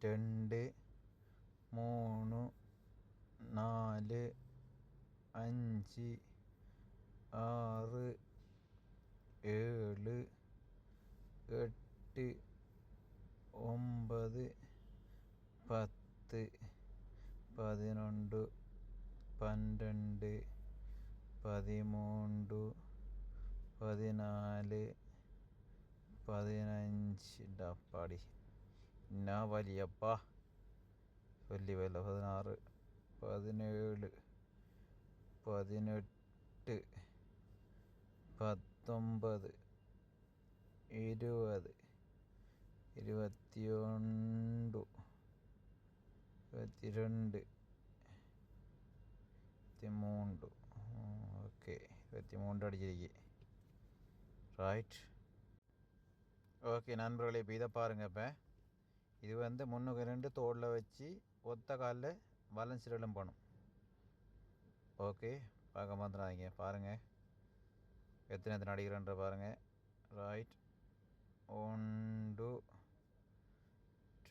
രണ്ട് മൂന്ന് നാല് അഞ്ച് ആറ് ഏഴ് എട്ട് ഒമ്പത് പത്ത് പതിനൊന്ന് പന്ത്രണ്ട് പതിമൂന്ന് പതിനാല് പതിനഞ്ച്. ഡപ്പാടി എന്നാ വലിയപ്പാ വലിയ വില പതിനാറ് പതിനേഴ് പതിനെട്ട് പത്തൊമ്പത് ഇരുപത് ഇരുപത്തി ഒന്ന് ഇരുപത്തിരണ്ട് ഇരുപത്തിമൂന്ന് ஓகே இருபத்தி மூன்று அடிச்சிருக்கு ரைட் ஓகே நண்பர்களே இப்போ இதை பாருங்கள் இப்போ இது வந்து முன்னுக்கு ரெண்டு தோளில் வச்சு ஒத்த காலில் வளைஞ்சி எழும்பணும் ஓகே பார்க்க மாத்திராதீங்க பாருங்கள் எத்தனை எத்தனை அடிக்கிறன்ற பாருங்கள் ரைட் ஒன்று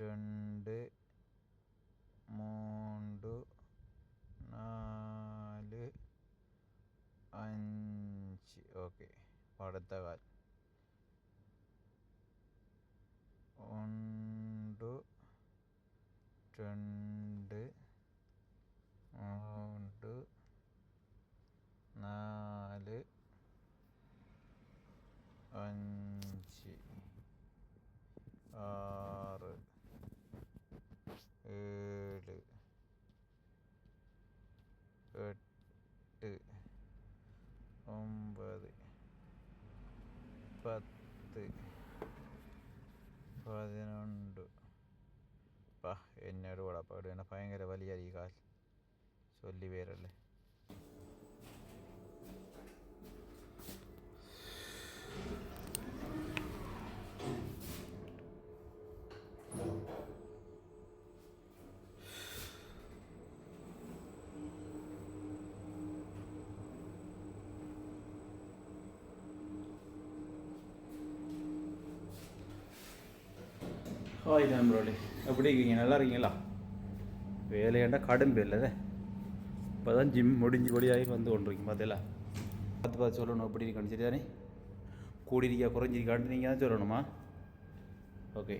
ரெண்டு மூன்று நாலு அஞ்சு. ஓகே படுத்த கால். രണ്ട് മൂന്ന് നാല് അഞ്ച് ആറ് ഏഴ് എട്ട് ഒമ്പത് പത്ത് പതിനൊന്ന് പാ എന്നോട് കൂടെ പാടുകയാണ് ഭയങ്കര വലിയ ഈ കാൽ ചൊല്ലി പേരല്ലേ ஹாய் நண்பர்களே எப்படி இருக்கீங்க? நல்லா இருக்கீங்களா? வேலையாண்டா கடும் இல்லை இப்போ தான் ஜிம் முடிஞ்சு படியாகி வந்து கொண்டிருக்கீங்க பார்த்தீங்களா பார்த்து பார்த்து சொல்லணும் எப்படி இருக்கான்னு சரி தானே கூடியிருக்கா குறைஞ்சிருக்கான்ட்டு நீங்கள் தான் சொல்லணுமா? ஓகே